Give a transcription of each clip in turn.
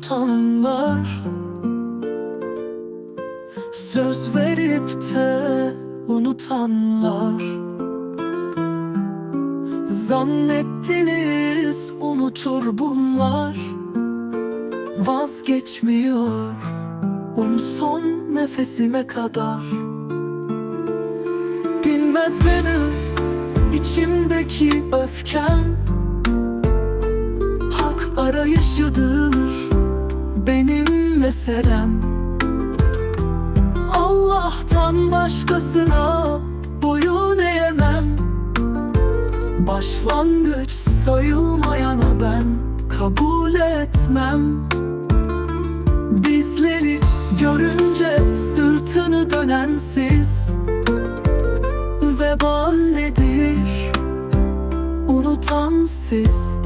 Tutanlar Söz verip de unutanlar. Zannettiniz unutur bunlar. Vazgeçmiyor onu son nefesime kadar. Dinmez benim içimdeki öfkem. Hak arayışıdır benim meselem Allah'tan başkasına boyun eğemem. Başlangıç sayılmayana ben kabul etmem. Bizleri görünce sırtını dönen siz. Vebal nedir? Unutan siz.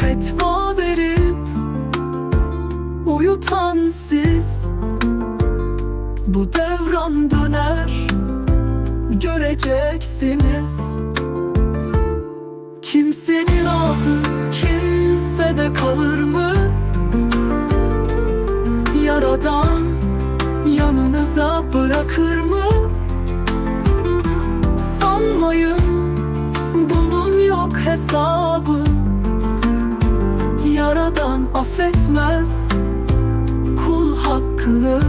Fetva verip uyutan siz Bu devran döner göreceksiniz Kimsenin ahı kimsede kalır mı? Yaradan yanınıza bırakır mı? Sanmayın bunun yok hesabı Yaradan affetmez Bunca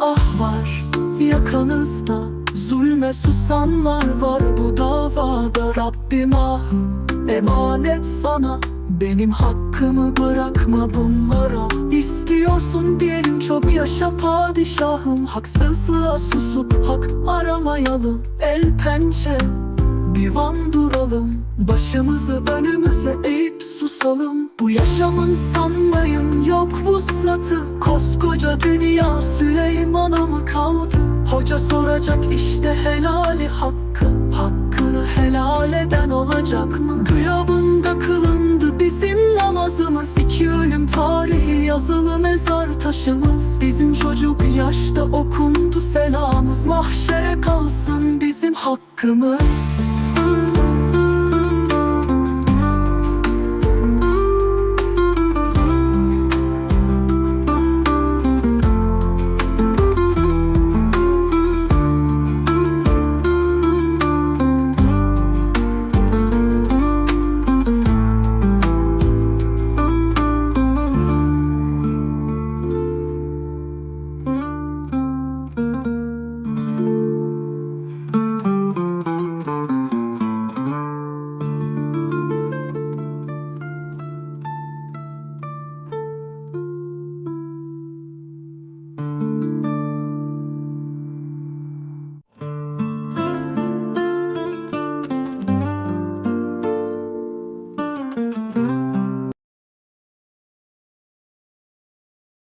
ah var yakanızda Zulme susanlar var bu davada. Rabbim ah emanet sana. Benim hakkımı bırakma bunlara. İstiyorsun diyelim çok yaşa padişahım. Haksızlığa susup hak aramayalım. El pençe divan duralım. Başımızı önümüze eğip susalım. Bu yaşamın sanmayın yok vuslatı. Koskoca dünya Süleyman'a mı kaldı? Hoca soracak işte helali hakkı. Hakkını helal eden olacak mı? Gıyabında kılındı bizim namazımız. İki ölüm tarihi yazılı mezar taşımız. Bizim çocuk yaşta okundu selamımız Mahşere kalsın bizim hakkımız